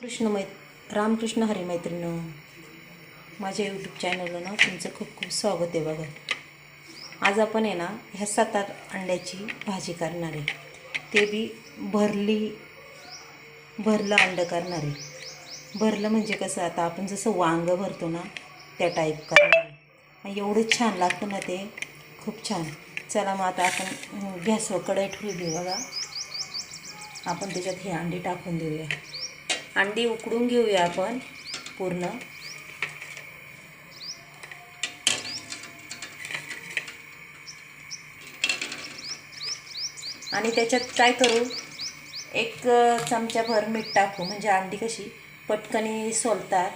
कृष्ण मै रामकृष्ण हरी मैत्रिणी माझ्या यूट्यूब चॅनलला ना तुमचं खूप खूप स्वागत आहे बघा. आज आपण आहे ना ह्या सात आठ अंड्याची भाजी करणार आहे. ते बी भरली भरलं अंडं करणार आहे. भरलं म्हणजे कसं आता आपण जसं वांगं भरतो ना त्या टाईप करणार एवढं छान लागतं ना ते खूप छान. चला मग आता आपण गॅसवर कढई ठेवली बघा. आपण त्याच्यात ही अंडी टाकून देऊया. अंडी उकडून घेऊया आपण पूर्ण. आणि त्याच्यात काय करू? एक चमच्याभर मीठ टाकू म्हणजे अंडी कशी पटकनी सोलतात.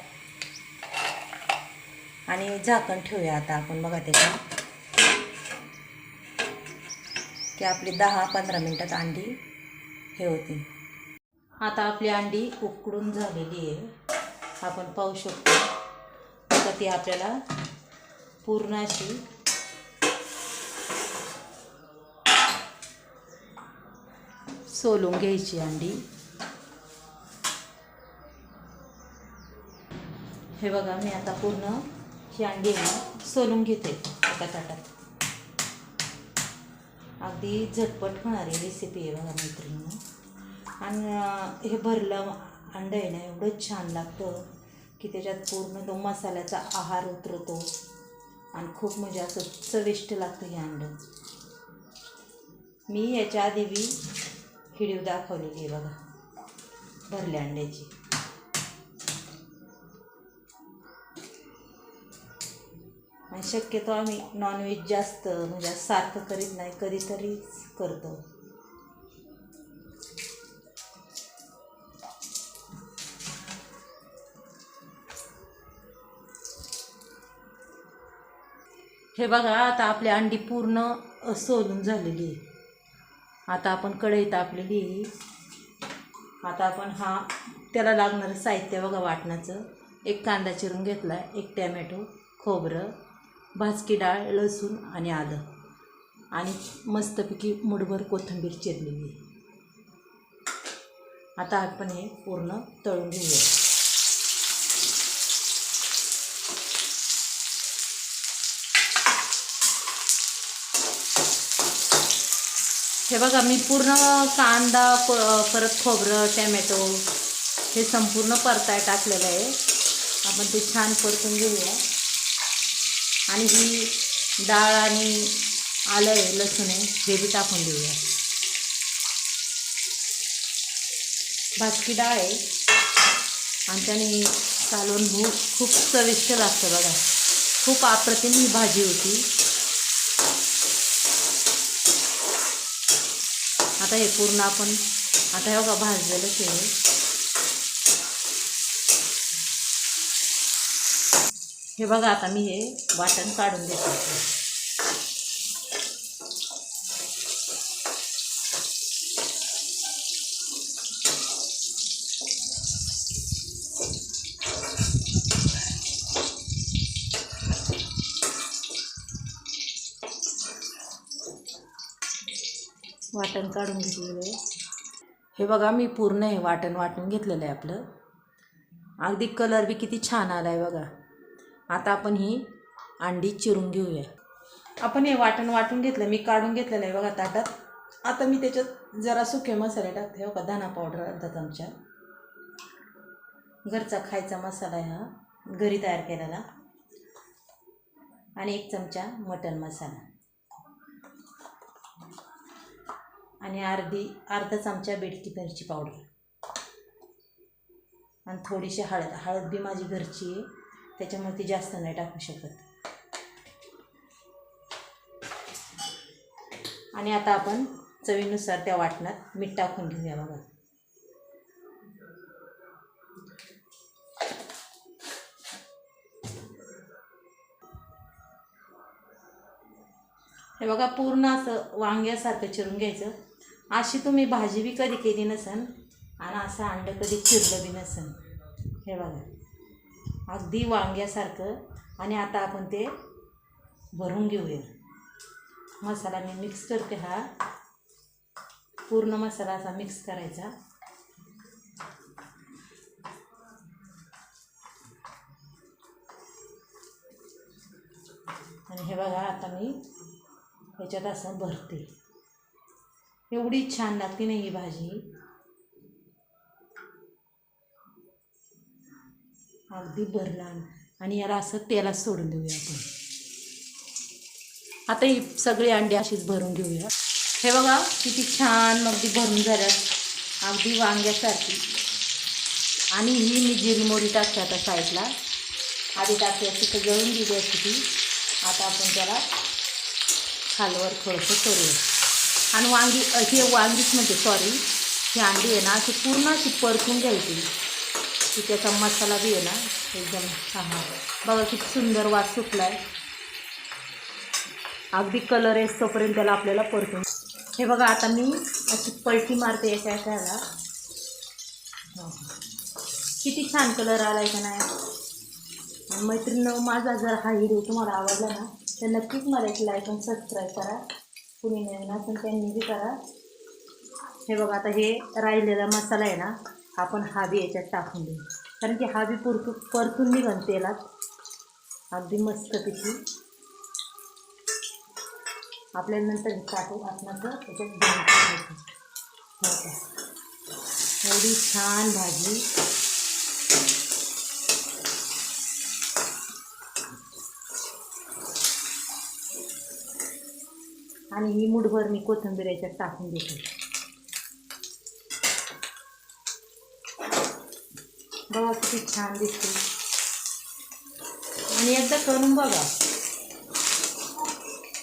आणि झाकण ठेवूया आता आपण बघा त्याच्यात की आपली दहा पंधरा मिनटात अंडी हे होती आता आपली अंडी उकडून झालेली आहे. आपण पाहू शकतो. आता ती आपल्याला पूर्ण अशी सोलून घ्यायची अंडी. हे बघा मी आता पूर्ण ही अंडी आहे सोलून घेते एका ताटात अगदी झटपट होणारी रेसिपी आहे बघा मैत्रिणीनं. आणि हे भरलं अंडं आहे ना एवढं छान लागतं की त्याच्यात पूर्ण तो मसाल्याचा आहार उतरतो. आणि खूप म्हणजे असं चविष्ट लागतं हे अंडं. मी याच्या आधी बी हिडीव दाखवलेली आहे बघा भरल्या अंड्याची. आणि शक्यतो आम्ही नॉनव्हेज जास्त म्हणजे सारखं करीत नाही कधीतरीच करतो. हे बघा आता आपली अंडी पूर्ण सोलून झालेली आहे. आता आपण कढई तापलेली आता आपण हा त्याला लागणारं साहित्य बघा वाटणाचं. एक कांदा चिरून घेतला एक टॅमॅटो खोबरं भाजकी डाळ लसूण आणि आलं. आणि मस्तपैकी मुठभर कोथिंबीर चिरलेली आहे. आता आपण हे पूर्ण तळून घेऊया. हे बघा मी पूर्ण कांदा प- परत खोबरं टॅमॅटो हे संपूर्ण परताय टाकलेलं आहे. आपण ते छान परतून घेऊया. आणि ही डाळ आणि आलं आहे लसूण आहे हे बी टाकून देऊया. भाजकी डाळ आहे. आणि त्याने चालवून भूक खूप चविष्ट लागतं बघा. खूप अप्रतिम ही भाजी होती. आता हे पूर्ण आपण आता हे बघा भाजलेलं आहे हे बघा आता मी हे वाटण काढून देते वाटण काढून घेतलेलं आहे. हे बघा मी पूर्ण हे वाटण वाटून घेतलेलं आहे आपलं. अगदी कलर बी किती छान आला आहे बघा. आता आपण ही अंडी चिरून घेऊया. आपण हे वाटण वाटून घेतलं मी काढून घेतलेलं आहे बघा ताटात. आता मी त्याच्यात जरा सुके मसाले टाकते हो का दाणा पावडर अर्धा चमचा. घरचा खायचा मसाला आहे हा घरी तयार केलेला. आणि एक चमचा मटन मसाला. आणि अर्धी अर्धा चमचा बेडकी मिरची पावडर. आणि थोडीशी हळद. हळद बी माझी घरची आहे. त्याच्यामुळे ती जास्त नाही टाकू शकत. आणि आता आपण चवीनुसार त्या वाटणात मीठ टाकून घेऊया बघा. हे बघा पूर्ण असं वांग्यासारखं चिरून घ्यायचं. अशी तुम्ही भाजी बी कधी केली नसन आणि असं अंडं कधी चिरलं बी नसन हे बघा. अगदी वांग्यासारखं. आणि आता आपण ते भरून घेऊया. मसाला मी मिक्स करते हा. पूर्ण मसाला असा मिक्स करायचा. आणि हे बघा आता मी ह्याच्यात असं भरते. एवढी छान लागते ना ही भाजी. अगदी भरणार आणि याला असं तेलात सोडून देऊया आपण. आता ही सगळी अंडी अशीच भरून घेऊया. हे बघा किती छान अगदी भरून झाल्यात. अगदी वांग्यासारखी. आणि ही मी जिरी मोरी टाकते आता साईडला. आधी टाकते तिथं जळून दिली असती ती. आता आपण त्याला खालवर थोडंसं करूया. आणि वांगी हे वांगीच म्हणजे सॉरी ही अंडी आहे ना अशी पूर्ण अशी परतून घ्यायची. की त्याचा मसाला बी आहे ना एकदम हां बघा किती सुंदर वास सुटला आहे अगदी कलर येतोपर्यंत त्याला आपल्याला परतून. हे बघा आता मी अशी पलटी मारते याच्या याच्याला किती छान कलर आला आहे का नाही. आणि माझा जर हा व्हिडिओ तुम्हाला आवडला ना तर नक्कीच मला एक लाईक आणि सबस्क्राईब करा. कुणी ना असं त्यांनी बी करा. हे बघा आता हे राहिलेला मसाला आहे ना आपण हावी याच्यात टाकून देऊ. कारण की हा बी पुरतू परतून निघन तेलात. अगदी मस्त तिची आपल्याला नंतर टाकू असण्याचं त्याच्यात एवढी छान भाजी. आणि ही मुठभर मी कोथिंबीर याच्यात टाकून देते बघा किती छान दिसते. आणि एकदा करून बघा.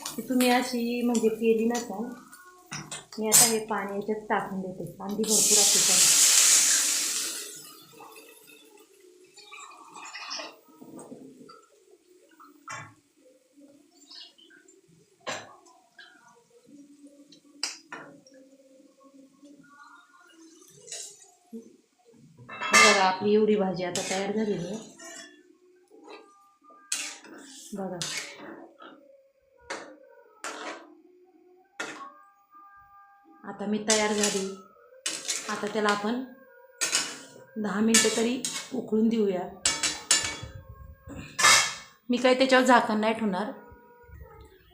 की तुम्ही अशी म्हणजे केली नसाल. मी आता हे पाणी याच्यात टाकून देते. अंडी भरपूर असते पण बघा आपली एवढी भाजी आता तयार झालेली आहे. बघा. आता मी तयार झाली. आता त्याला आपण दहा मिनटं तरी उकळून देऊया. मी काही त्याच्यावर झाकण नाही ठेवणार.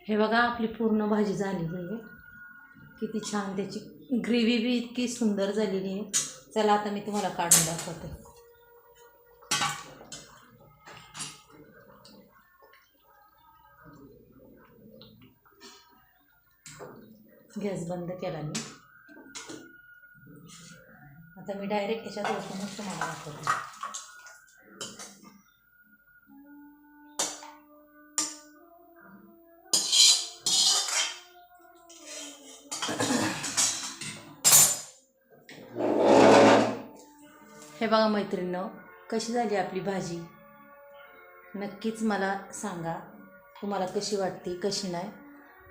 हे बघा आपली पूर्ण भाजी झालेली आहे किती छान त्याची ग्रेव्ही बी इतकी सुंदर झालेली आहे. चला आता मी तुम्हाला काढून दाखवते. गॅस बंद केला मी. आता मी डायरेक्ट याच्यात ओतूनच तुम्हाला दाखवते. हे बघा मैत्रिणीनं कशी झाली आपली भाजी? नक्कीच मला सांगा तुम्हाला कशी वाटते कशी नाही?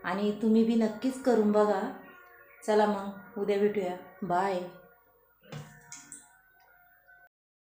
आणि तुम्ही बी नक्कीच करून बघा. चला मग उद्या भेटूया. बाय.